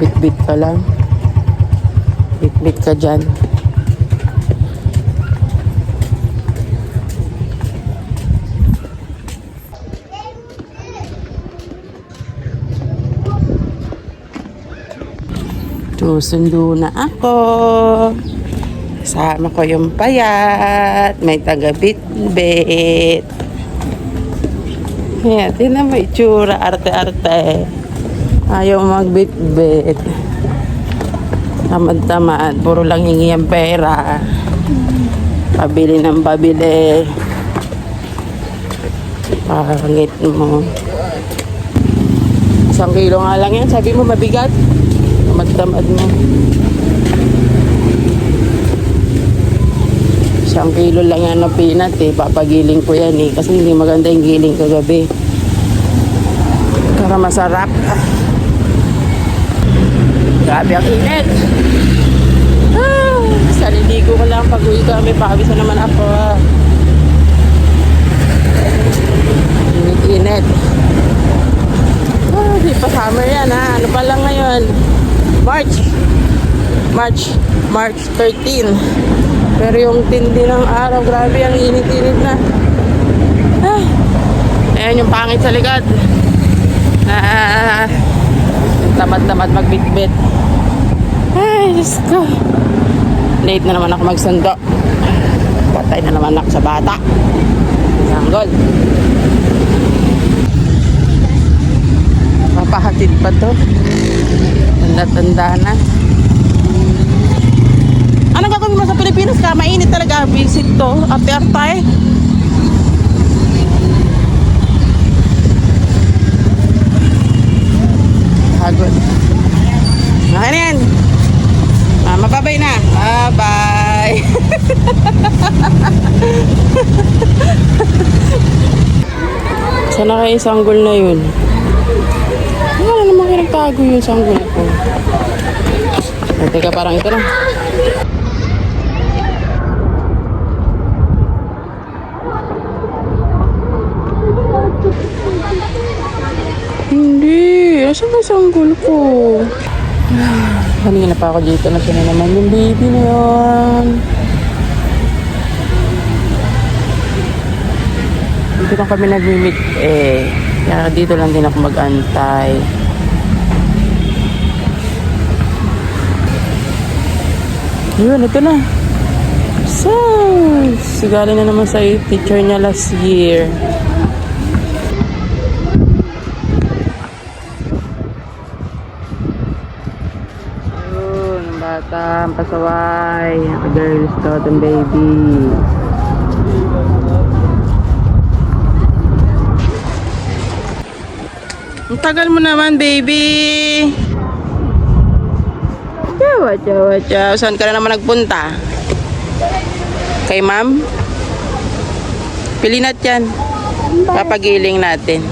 Bit-bit ka lang. Bit-bit ka dyan. Susundo na ako. Kasama ko yung payat. May taga-bit-bit. Yeah, tinan mo itsura, arte-arte. Ayaw magbit-bit. Tamad-tamad, puro lang hingi ang pera. Pabili ng pabili. Pangit mo. Isang kilo nga lang yan, sabi mo mabigat. Tamad-tamad mo. Isang kilo lang yan na peanut eh. Papagiling ko yan eh. Kasi hindi maganda yung giling kagabi. Para masarap. Grabe ang init. Ah, saliligo ko lang pag uwi kami. Pawis na naman ako. ah. Init-init. Ah, di pa summer yan ha. Ano pa lang ngayon? March. March. March 13. Pero yung tindi ng araw, grabe ang init-init na. Ah, ayan yung pangit sa likod. Ah, yung tamad-tamad magbitbit. Ay, Diyos ko. Late na naman ako magsundo. Patay na naman ako sa bata. Sanggol. Papahatid pa to. Tanda-tanda na. Anong gagawin mo sa Pilipinas ka? Mainit talaga. Visit to. Ate-arte. Hagod. Okay na yan. Ah, mababay na. Bye-bye. Sana kayo sanggol na yun? Wala naman kayo nagtago yung sanggol ko. Ah, teka, parang ito na. Hindi. Asan na sanggol ko? Kanina pa ako dito na siya na naman yung baby na yun. Dito lang kami nag-meet eh. Kaya dito lang din ako mag-antay. Yun, ito na. So, sigaling na naman sa teacher niya last year. Yun, ang bata, ang pasaway, girls to, ang baby. Ang tagal mo naman, baby. Chawa, chawa, chawa. Saan ka na naman nagpunta? Kay ma'am? Pilinat yan. Papagiling natin.